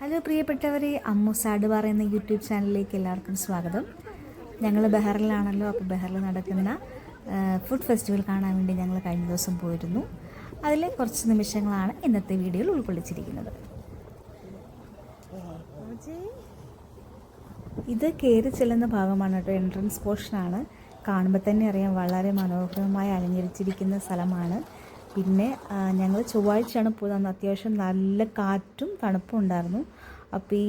Hello പ്രിയപ്പെട്ടവരെ Ammu sad പറയുന്ന YouTube ചാനലിലേക്ക് എല്ലാവർക്കും സ്വാഗതം. ഞങ്ങൾ ബഹറിലാണല്ലോ അപ്പോൾ ബഹറിൽ നടക്കുന്ന ഫുഡ് ഫെസ്റ്റിവൽ കാണാൻ വേണ്ടി ഞങ്ങൾ കഴിഞ്ഞ ദിവസം പോയിരുന്നു. അതിലെ കുറച്ച് നിമിഷങ്ങളാണ് ഇന്നത്തെ വീഡിയോയിൽ ഉൾക്കൊള്ളിച്ചിരിക്കുന്നത്. ഇത് കയറി ചെല്ലുന്ന ഭാഗമാണ് കേട്ടോ എൻട്രൻസ് പോർഷനാണ് കാണുമ്പോൾ തന്നെ അറിയാം വളരെ മനോഹരമായി അലങ്കരിച്ചിരിക്കുന്ന സ്ഥലമാണ്. പിന്നെ ഞങ്ങൾ ചൊവ്വാഴ്ചയാണ് പോയത്. അന്ന് അത്യാവശ്യം നല്ല കാറ്റും തണുപ്പും ഉണ്ടായിരുന്നു. അപ്പോൾ ഈ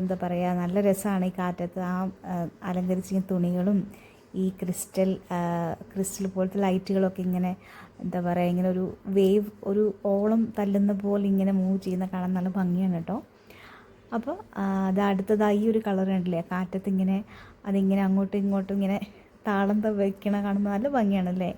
എന്താ പറയുക നല്ല രസമാണ് ഈ കാറ്റത്ത്. ആ അലങ്കരിച്ച തുണികളും ഈ ക്രിസ്റ്റൽ ക്രിസ്റ്റൽ പോലത്തെ ലൈറ്റുകളൊക്കെ ഇങ്ങനെ എന്താ പറയുക ഇങ്ങനെ ഒരു വേവ് ഒരു ഓളം തല്ലുന്ന പോലെ ഇങ്ങനെ മൂവ് ചെയ്യുന്ന കാണാൻ നല്ല ഭംഗിയാണ് കേട്ടോ. അപ്പോൾ അത് അടുത്തതായി ഒരു കളർ ഉണ്ടല്ലേ കാറ്റത്ത് ഇങ്ങനെ അതിങ്ങനെ അങ്ങോട്ടും ഇങ്ങോട്ടും ഇങ്ങനെ താളം വയ്ക്കണ കാണുമ്പോൾ നല്ല ഭംഗിയാണല്ലേ?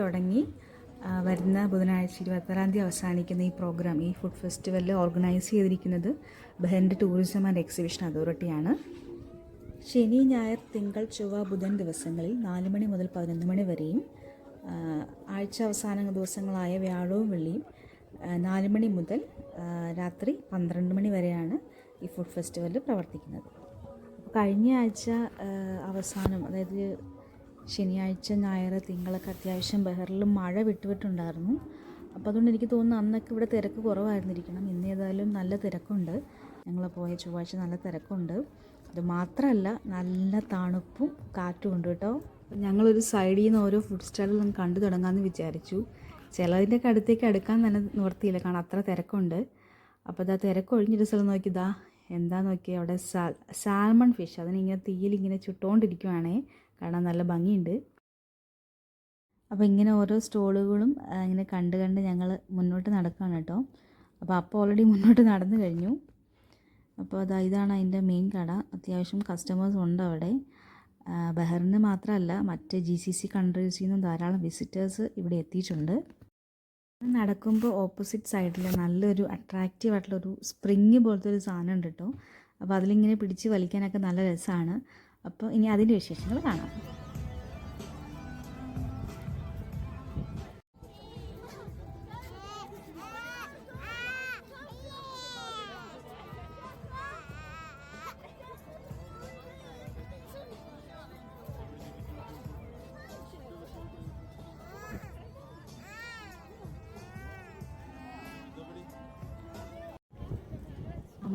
തുടങ്ങി വരുന്ന ബുധനാഴ്ച ഇരുപത്താറാം തീയതി അവസാനിക്കുന്ന ഈ പ്രോഗ്രാം ഈ ഫുഡ് ഫെസ്റ്റിവലിൽ ഓർഗനൈസ് ചെയ്തിരിക്കുന്നത് ബഹറിന്റെ ടൂറിസം ആൻഡ് എക്സിബിഷൻ അതോറിറ്റിയാണ്. ശനി ഞായർ തിങ്കൾ ചൊവ്വ ബുധൻ ദിവസങ്ങളിൽ നാല് മണി മുതൽ പതിനൊന്ന് മണി വരെയും ആഴ്ച അവസാന ദിവസങ്ങളായ വ്യാഴവും വെള്ളിയും നാല് മണി മുതൽ രാത്രി പന്ത്രണ്ട് മണി വരെയാണ് ഈ ഫുഡ് ഫെസ്റ്റിവലിൽ പ്രവർത്തിക്കുന്നത്. കഴിഞ്ഞ ആഴ്ച അവസാനം അതായത് ശനിയാഴ്ച ഞായർ തിങ്കളൊക്കെ അത്യാവശ്യം ബഹറിൽ മഴ വിട്ടുവിട്ടുണ്ടായിരുന്നു. അപ്പോൾ അതുകൊണ്ട് എനിക്ക് തോന്നുന്നു അന്നൊക്കെ ഇവിടെ തിരക്ക് കുറവായിരുന്നിരിക്കണം. ഇന്ന് ഏതായാലും നല്ല തിരക്കുണ്ട്. ഞങ്ങൾ പോയ ചൊവ്വാഴ്ച നല്ല തിരക്കുണ്ട്. അത് മാത്രമല്ല നല്ല തണുപ്പും കാറ്റും ഉണ്ട് കേട്ടോ. ഞങ്ങളൊരു സൈഡിൽ നിന്ന് ഓരോ ഫുഡ് സ്റ്റാളുകളും കണ്ടു തുടങ്ങാമെന്ന് വിചാരിച്ചു. ചിലതിന്റെയൊക്കെ അടുത്തേക്ക് അടുക്കാൻ തന്നെ നിവർത്തിയില്ല. കാരണം അത്ര തിരക്കുണ്ട്. അപ്പോൾ ഇതാ തിരക്ക് ഒഴിഞ്ഞൊരു സ്ഥലം നോക്കിയതാ എന്താ നോക്കി അവിടെ സാൽ സാൽമൺ ഫിഷ്. അതിനിങ്ങനെ തീയിലിങ്ങനെ ചുട്ടുകൊണ്ടിരിക്കുവാണേ കാണാൻ നല്ല ഭംഗിയുണ്ട്. അപ്പോൾ ഇങ്ങനെ ഓരോ സ്റ്റോളുകളും ഇങ്ങനെ കണ്ട് കണ്ട് ഞങ്ങൾ മുന്നോട്ട് നടക്കുകയാണ് കേട്ടോ. അപ്പോൾ അപ്പോൾ ഓൾറെഡി മുന്നോട്ട് നടന്നു കഴിഞ്ഞു. അപ്പോൾ അതാ ഇതാണ് അതിന്റെ മെയിൻ കട. അത്യാവശ്യം കസ്റ്റമേഴ്സ് ഉണ്ട് അവിടെ. ബഹറിന് മാത്രമല്ല മറ്റ് ജി സി സി കൺട്രീസിൽ നിന്നും ധാരാളം വിസിറ്റേഴ്സ് ഇവിടെ എത്തിയിട്ടുണ്ട്. നടക്കുമ്പോൾ ഓപ്പോസിറ്റ് സൈഡിൽ നല്ലൊരു അട്രാക്റ്റീവ് ആയിട്ടുള്ളൊരു സ്പ്രിങ് പോലത്തെ ഒരു സാധനം ഉണ്ട് കേട്ടോ. അപ്പോൾ അതിലിങ്ങനെ പിടിച്ച് വലിക്കാനൊക്കെ നല്ല രസമാണ് അപ്പോൾ ഇനി അതിന്റെ വിശേഷങ്ങൾ കാണാം.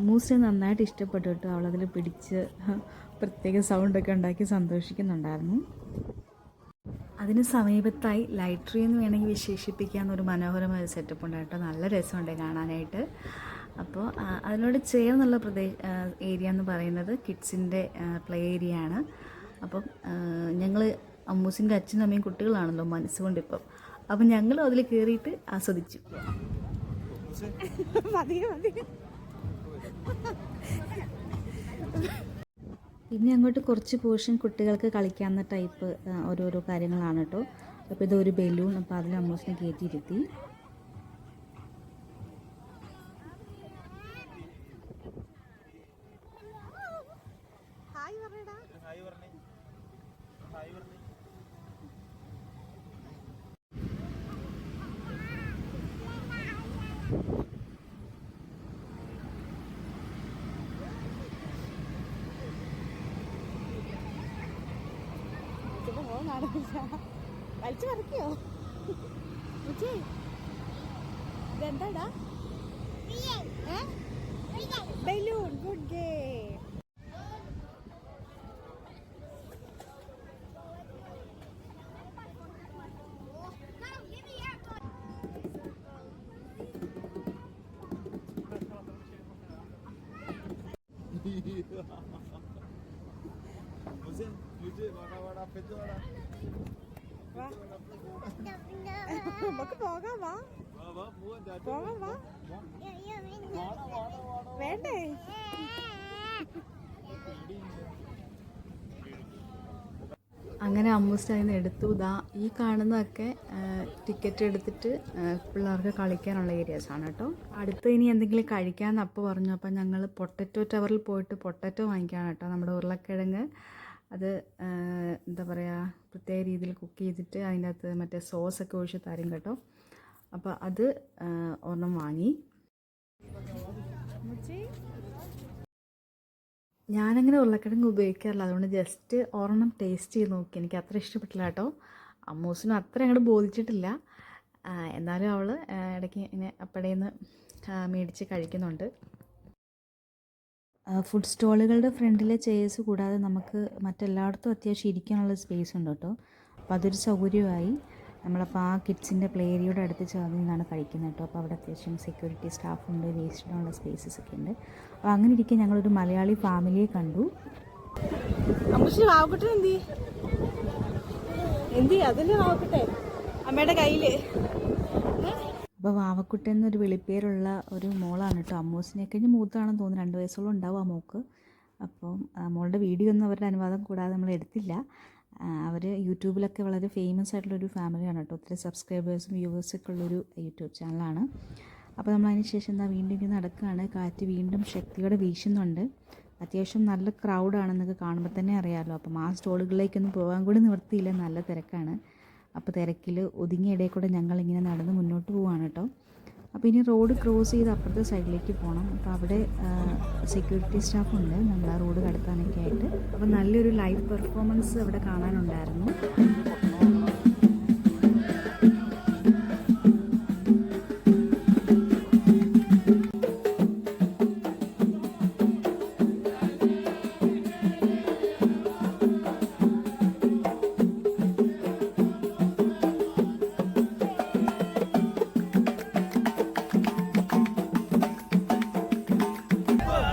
അമ്മൂസിന് നന്നായിട്ട് ഇഷ്ടപ്പെട്ടു കേട്ടോ. അവളതിൽ പിടിച്ച് പ്രത്യേക സൗണ്ടൊക്കെ ഉണ്ടാക്കി സന്തോഷിക്കുന്നുണ്ടായിരുന്നു. അതിന് സമീപത്തായി ലൈട്രി എന്ന് വേണമെങ്കിൽ വിശേഷിപ്പിക്കാവുന്ന ഒരു മനോഹരമായ സെറ്റപ്പ് ഉണ്ടായിട്ടോ നല്ല രസമുണ്ട് കാണാനായിട്ട്. അപ്പോൾ അതിനോട് ചേർന്നുള്ള പ്രദേശ ഏരിയ എന്ന് പറയുന്നത് കിഡ്സിന്റെ പ്ലേ ഏരിയ ആണ്. അപ്പം ഞങ്ങൾ അമ്മൂസിന്റെ അച്ഛനും അമ്മയും കുട്ടികളാണല്ലോ മനസ്സുകൊണ്ട് ഇപ്പം അപ്പം ഞങ്ങളും അതിൽ കയറിയിട്ട് ആസ്വദിച്ചു. പിന്നെ അങ്ങോട്ട് കുറച്ച് പോർഷൻ കുട്ടികൾക്ക് കളിക്കാവുന്ന ടൈപ്പ് ഓരോരോ കാര്യങ്ങളാണ് കേട്ടോ അപ്പോൾ ഇതൊരു ബലൂൺ അപ്പോൾ അതിൽ അമ്മൂസിനെ കയറ്റിയിരുത്തി വലിച്ചു പറിക്കോ? ഇതെന്താടാ? ബലൂൺ ഗുഡ് ഗെയിം मुझे നമുക്ക് പോകാം വാ. പോകാം വാ. വേണ്ടേ? അങ്ങനെ അമ്മൂസ്റ്റായിന്ന് എടുത്തു. ഇതാ ഈ കാണുന്നതൊക്കെ ടിക്കറ്റ് എടുത്തിട്ട് പിള്ളേർക്ക് കളിക്കാനുള്ള ഏരിയാസ് ആണ് കേട്ടോ. അടുത്ത് ഇനി എന്തെങ്കിലും കഴിക്കാമെന്ന് അപ്പോൾ പറഞ്ഞു. അപ്പം ഞങ്ങൾ പൊട്ടറ്റോ ടവറിൽ പോയിട്ട് പൊട്ടറ്റോ വാങ്ങിക്കാനാണ് കേട്ടോ നമ്മുടെ ഉരുളക്കിഴങ്ങ്. അത് എന്താ പറയുക പ്രത്യേക രീതിയിൽ കുക്ക് ചെയ്തിട്ട് അതിന്റെ അകത്ത് മറ്റേ സോസൊക്കെ ഒഴിച്ച് തരും കേട്ടോ. അപ്പോൾ അത് ഒരെണ്ണം വാങ്ങി. ഞാനങ്ങനെ ഉരുളക്കിഴങ്ങ് ഉപയോഗിക്കാറില്ല. അതുകൊണ്ട് ജസ്റ്റ് ഒരെണ്ണം ടേസ്റ്റ് ചെയ്ത് നോക്കി. എനിക്ക് അത്ര ഇഷ്ടപ്പെട്ടില്ല കേട്ടോ. അമ്മൂസിനും അത്ര അങ്ങോട്ട് ബോധിച്ചിട്ടില്ല. എന്നാലും അവൾ ഇടയ്ക്ക് ഇങ്ങനെ അപ്പടേന്ന് മേടിച്ച് കഴിക്കുന്നുണ്ട്. ഫുഡ് സ്റ്റോളുകളുടെ ഫ്രണ്ടിലെ ചെയേഴ്സ് കൂടാതെ നമുക്ക് മറ്റെല്ലായിടത്തും അത്യാവശ്യം ഇരിക്കാനുള്ള സ്പേസ് ഉണ്ട് കേട്ടോ. അപ്പോൾ അതൊരു സൗകര്യമായി. നമ്മളപ്പോൾ ആ കിഡ്സിന്റെ പ്ലേ ഏരിയയുടെ അടുത്ത് ചേർന്ന് നിന്നാണ് കഴിക്കുന്നത് കേട്ടോ. അപ്പോൾ അവിടെ അത്യാവശ്യം സെക്യൂരിറ്റി സ്റ്റാഫുണ്ട് വേസ്റ്റിനുള്ള സ്പേസസ് ഒക്കെ ഉണ്ട്. അപ്പോൾ അങ്ങനെ ഇരിക്കെ ഞങ്ങളൊരു മലയാളി ഫാമിലിയെ കണ്ടു. എന്തി അതല്ലേ അമ്മയുടെ കയ്യിൽ. അപ്പോൾ വാവക്കുട്ടൻ എന്നൊരു വിളിപ്പേരുള്ള ഒരു മോളാണ് കേട്ടോ അമ്മൂസിനെ കഴിഞ്ഞ് മൂത്താണെന്ന് തോന്നുന്നു. രണ്ട് വയസ്സോളം ഉണ്ടാവും ആ മോക്ക്. അപ്പം മോളുടെ വീഡിയോ ഒന്നും അവരുടെ അനുവാദം കൂടാതെ നമ്മൾ എടുത്തില്ല. അവർ യൂട്യൂബിലൊക്കെ വളരെ ഫേമസ് ആയിട്ടുള്ളൊരു ഫാമിലിയാണ് കേട്ടോ ഒത്തിരി സബ്സ്ക്രൈബേഴ്സും വ്യൂവേഴ്സൊക്കെ ഉള്ളൊരു യൂട്യൂബ് ചാനലാണ് അപ്പോൾ നമ്മൾ അതിന് ശേഷം എന്താ വീണ്ടും ഇങ്ങനെ നടക്കുകയാണ് കാറ്റ് വീണ്ടും ശക്തിയോടെ വീശുന്നുണ്ട്. അത്യാവശ്യം നല്ല ക്രൗഡാണെന്നൊക്കെ കാണുമ്പോൾ തന്നെ അറിയാമല്ലോ അപ്പം ആ സ്റ്റോളുകളിലേക്കൊന്നും പോകാൻ കൂടി നിവർത്തിയില്ല നല്ല തിരക്കാണ്. അപ്പോൾ തിരക്കിൽ ഒതുങ്ങിയ ഇടയിൽ കൂടെ ഞങ്ങളിങ്ങനെ നടന്ന് മുന്നോട്ട് പോവാണ് കേട്ടോ. അപ്പോൾ ഇനി റോഡ് ക്രോസ് ചെയ്ത് അപ്പുറത്തെ സൈഡിലേക്ക് പോകണം അപ്പോൾ അവിടെ സെക്യൂരിറ്റി സ്റ്റാഫുണ്ട് നമ്മൾ ആ റോഡ് കടത്താനൊക്കെ ആയിട്ട്. അപ്പോൾ നല്ലൊരു ലൈവ് പെർഫോമൻസ് അവിടെ കാണാനുണ്ടായിരുന്നു.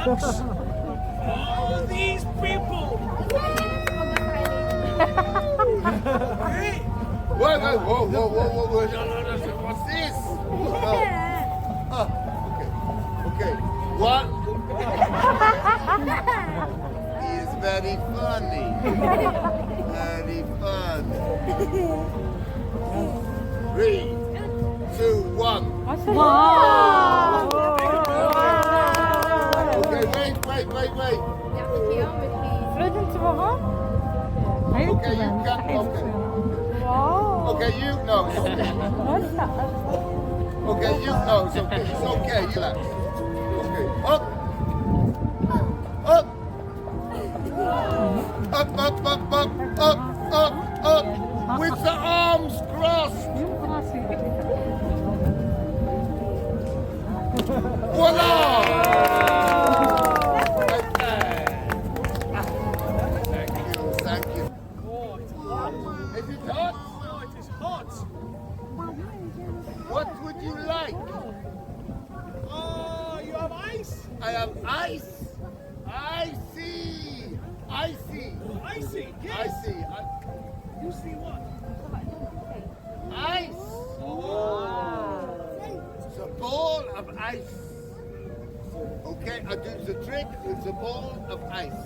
All these people! Wait, wait, whoa, whoa, whoa, whoa, whoa. What's this? Oh. Ah, okay. Okay. What? he is very funny. very funny. Three, two, one. Okay, Okay, you got. Okay. Wow. Okay, you know. Okay. What's that? Okay, you know it's okay. It's okay. Relax. Okay. Up. Up. Up, up, up, up, up, up, up. With the arms crossed. Okay, I do the trick with the ball of ice.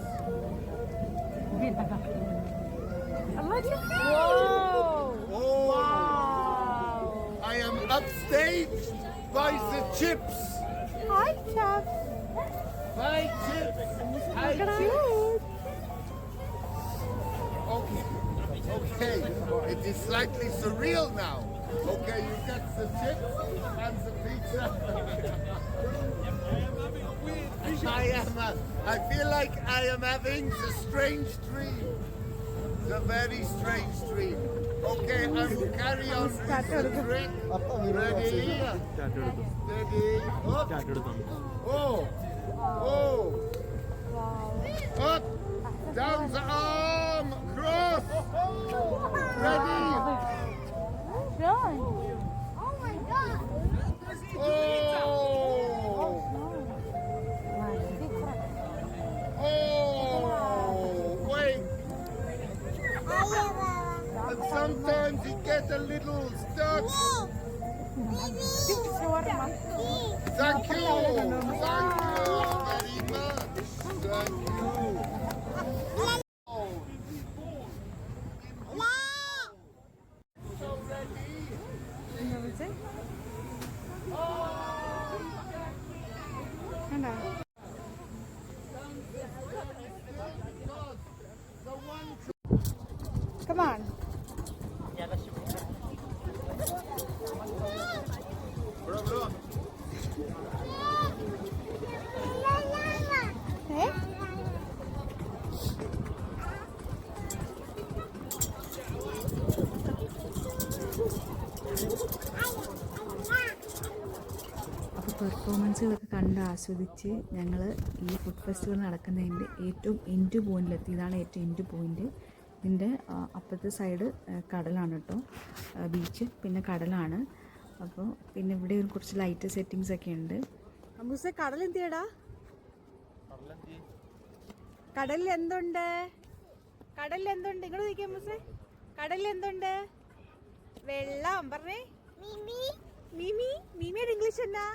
Whoa. Oh, Wow. I am upstaged by the chips. Hi, Chef. Hi, chips. Hi, chips. Cute. Okay. Okay. It is slightly surreal now. Okay, you get the chips and the pizza. I am. Uh, I feel like I am having a strange dream. A very strange dream. Okay, I will carry on with the trick. Ready? Ready? Up. Oh. Oh. Up. Down the ആസ്വദിച്ച് ഞങ്ങൾ ഈ food festival നടക്കുന്നതിന്റെ ഏറ്റവും end പോയിന്റിലെത്തി ഇതാണ് ഏറ്റവും end point ഇതിന്റെ അപ്പുറത്തെ side കടലാണ് കേട്ടോ ബീച്ച് പിന്നെ കടലാണ്. അപ്പോൾ പിന്നെ ഇവിടെ ഒരു കുറച്ച് ലൈറ്റ് സെറ്റിങ്സ് ഒക്കെ ഉണ്ട്. അമ്മൂസെ കടൽ എന്തിയടാ കടലിൽ എന്തുണ്ട് കടലിൽ എന്തുണ്ട് ഇങ്ങോട്ട് നോക്കിയ അമ്മൂസെ. കടലിൽ എന്തുണ്ട് വെള്ളം പറഞ്ഞേ. മിമി. മിമിയുടെ ഇംഗ്ലീഷ് എന്നാ?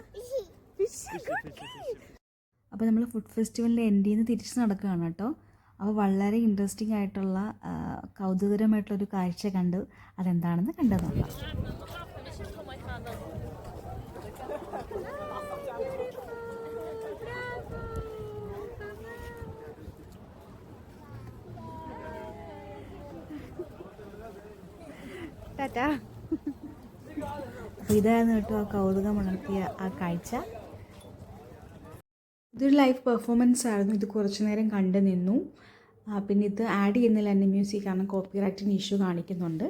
അപ്പോൾ നമ്മൾ ഫുഡ് ഫെസ്റ്റിവലിന്റെ എൻഡിൽ നിന്ന് തിരിച്ച് നടക്കുകയാണ് കേട്ടോ. അപ്പോൾ വളരെ ഇൻട്രസ്റ്റിംഗ് ആയിട്ടുള്ള കൗതുകരമായിട്ടുള്ളൊരു ഒരു കാഴ്ച കണ്ട് അതെന്താണെന്ന് കണ്ടത് നോക്കാം. ടാറ്റാ. അപ്പോൾ ഇതായിരുന്നു കേട്ടോ ആ കൗതുകം ഉണർത്തിയ ആ കാഴ്ച. ഇതൊരു ലൈവ് പെർഫോമൻസ് ആയിരുന്നു. ഇത് കുറച്ച് നേരം കണ്ടു നിന്നു. പിന്നെ ഇത് ആഡ് ചെയ്യുന്നില്ല എന്റെ മ്യൂസിക് കാരണം കോപ്പിറൈറ്റിന് ഇഷ്യൂ കാണിക്കുന്നുണ്ട്.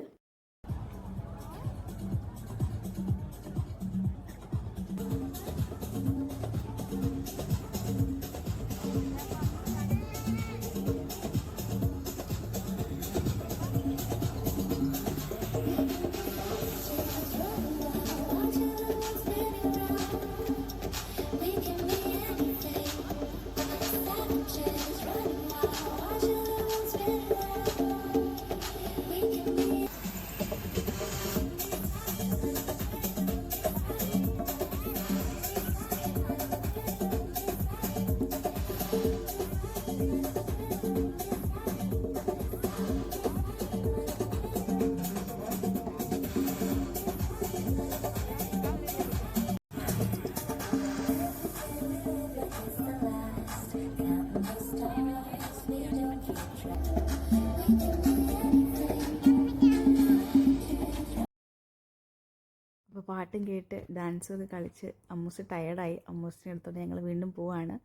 പാട്ടും കേട്ട് ഡാൻസും ഒക്കെ കളിച്ച് അമ്മൂസ് ടയർഡായി അമ്മൂസിനെ എടുത്തോണ്ട് ഞങ്ങൾ വീണ്ടും പോവാണ്.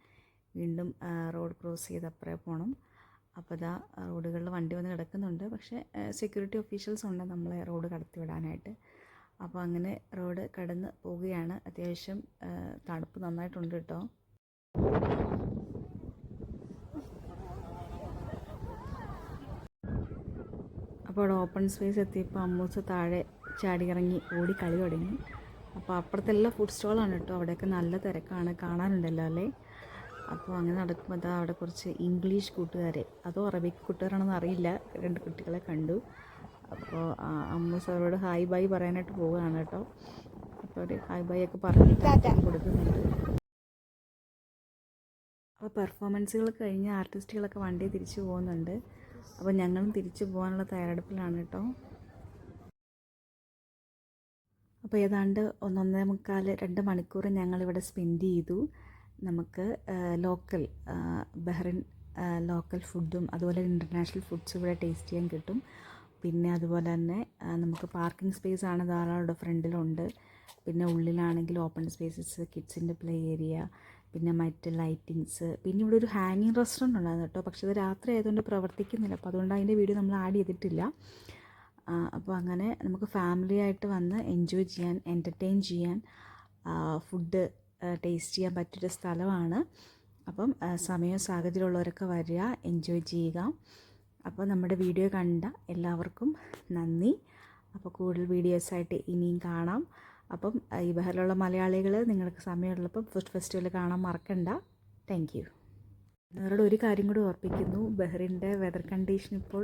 വീണ്ടും റോഡ് ക്രോസ് ചെയ്ത് അപ്പുറേ പോകണം അപ്പോൾ ഇതാ റോഡുകളിൽ വണ്ടി വന്ന് കിടക്കുന്നുണ്ട്. പക്ഷേ സെക്യൂരിറ്റി ഒഫീഷ്യൽസ് ഉണ്ട് നമ്മളെ റോഡ് കടത്തി വിടാനായിട്ട്. അപ്പോൾ അങ്ങനെ റോഡ് കടന്ന് പോവുകയാണ്. അത്യാവശ്യം തണുപ്പ് നന്നായിട്ടുണ്ട് കേട്ടോ. അപ്പോൾ അവിടെ ഓപ്പൺ സ്പേസ് എത്തിയപ്പോൾ അമ്മൂസ് താഴെ ചാടി ഇറങ്ങി ഓടി കളി തുടങ്ങി. അപ്പോൾ അപ്പുറത്തെല്ലാം ഫുഡ് സ്റ്റോളാണ് കേട്ടോ. അവിടെയൊക്കെ നല്ല തിരക്കാണ്. കാണാനുണ്ടല്ലോ അല്ലേ? അപ്പോൾ അങ്ങനെ നടക്കുമ്പോൾ അതാ അവിടെ കുറച്ച് ഇംഗ്ലീഷ് കൂട്ടുകാരെ. അതോ അറബിക് കൂട്ടുകാരാണെന്ന് അറിയില്ല. രണ്ട് കുട്ടികളെ കണ്ടു. അപ്പോൾ അമ്മ സാറോട് ഹായ് ബൈ പറയാനായിട്ട് പോവുകയാണ് കേട്ടോ. അപ്പോൾ ഒരു ഹായ് ബൈ ഒക്കെ പറഞ്ഞിട്ട് കൊടുക്കുന്നുണ്ട്. അപ്പോൾ പെർഫോമൻസുകൾ കഴിഞ്ഞ് ആർട്ടിസ്റ്റുകളൊക്കെ വണ്ടി തിരിച്ചു പോകുന്നുണ്ട്. അപ്പോൾ ഞങ്ങളും തിരിച്ചു പോകാനുള്ള തയ്യാറെടുപ്പിലാണ് കേട്ടോ. അപ്പോൾ ഏതാണ്ട് ഒന്നൊന്നേ മുക്കാൽ രണ്ട് മണിക്കൂർ ഞങ്ങളിവിടെ സ്പെൻഡ് ചെയ്തു. നമുക്ക് ലോക്കൽ ബഹ്റിൻ ലോക്കൽ ഫുഡും അതുപോലെ ഇന്റർനാഷണൽ ഫുഡ്സ് ഇവിടെ ടേസ്റ്റ് ചെയ്യാൻ കിട്ടും. പിന്നെ അതുപോലെ തന്നെ നമുക്ക് പാർക്കിംഗ് സ്പേസ് ആണ് ധാരാളം ഇവിടെ ഫ്രണ്ടിലുണ്ട്. പിന്നെ ഉള്ളിലാണെങ്കിൽ ഓപ്പൺ സ്പേസസ് കിഡ്സിന്റെ പ്ലേ ഏരിയ പിന്നെ മറ്റ് ലൈറ്റിങ്സ് പിന്നെ ഇവിടെ ഒരു ഹാങ്ങിങ് റെസ്റ്റോറന്റ് ഉണ്ടായിരുന്നു കേട്ടോ. പക്ഷേ അത് രാത്രി ആയതുകൊണ്ട് പ്രവർത്തിക്കുന്നില്ല. അപ്പോൾ അതുകൊണ്ട് അതിന്റെ വീഡിയോ നമ്മൾ ആഡ് ചെയ്തിട്ടില്ല. അപ്പോൾ അങ്ങനെ നമുക്ക് ഫാമിലി ആയിട്ട് വന്ന് എൻജോയ് ചെയ്യാൻ എന്റർടൈൻ ചെയ്യാൻ ഫുഡ് ടേസ്റ്റ് ചെയ്യാൻ പറ്റിയൊരു സ്ഥലമാണ്. അപ്പം സമയവും സാഹചര്യമുള്ളവരൊക്കെ വരിക എൻജോയ് ചെയ്യുക. അപ്പോൾ നമ്മുടെ വീഡിയോ കണ്ട എല്ലാവർക്കും നന്ദി. അപ്പോൾ കൂടുതൽ വീഡിയോസായിട്ട് ഇനിയും കാണാം. അപ്പം ഈ ബഹറിലുള്ള മലയാളികൾ നിങ്ങൾക്ക് സമയമുള്ളപ്പോൾ ഫുഡ് ഫെസ്റ്റിവൽ കാണാൻ മറക്കണ്ട. താങ്ക് നിങ്ങളോട് ഒരു കാര്യം കൂടി ഓർപ്പിക്കുന്നു. ബഹ്റിന്റെ വെതർ കണ്ടീഷൻ ഇപ്പോൾ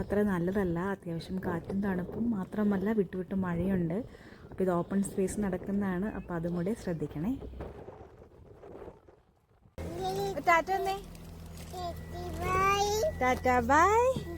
അത്ര നല്ലതല്ല. അത്യാവശ്യം കാറ്റും തണുപ്പും മാത്രമല്ല വിട്ടുവിട്ട് മഴയുണ്ട്. അപ്പോൾ ഇത് ഓപ്പൺ സ്പേസ് നടക്കുന്നതാണ്. അപ്പോൾ അതും കൂടി ശ്രദ്ധിക്കണേ. Tata tata bye.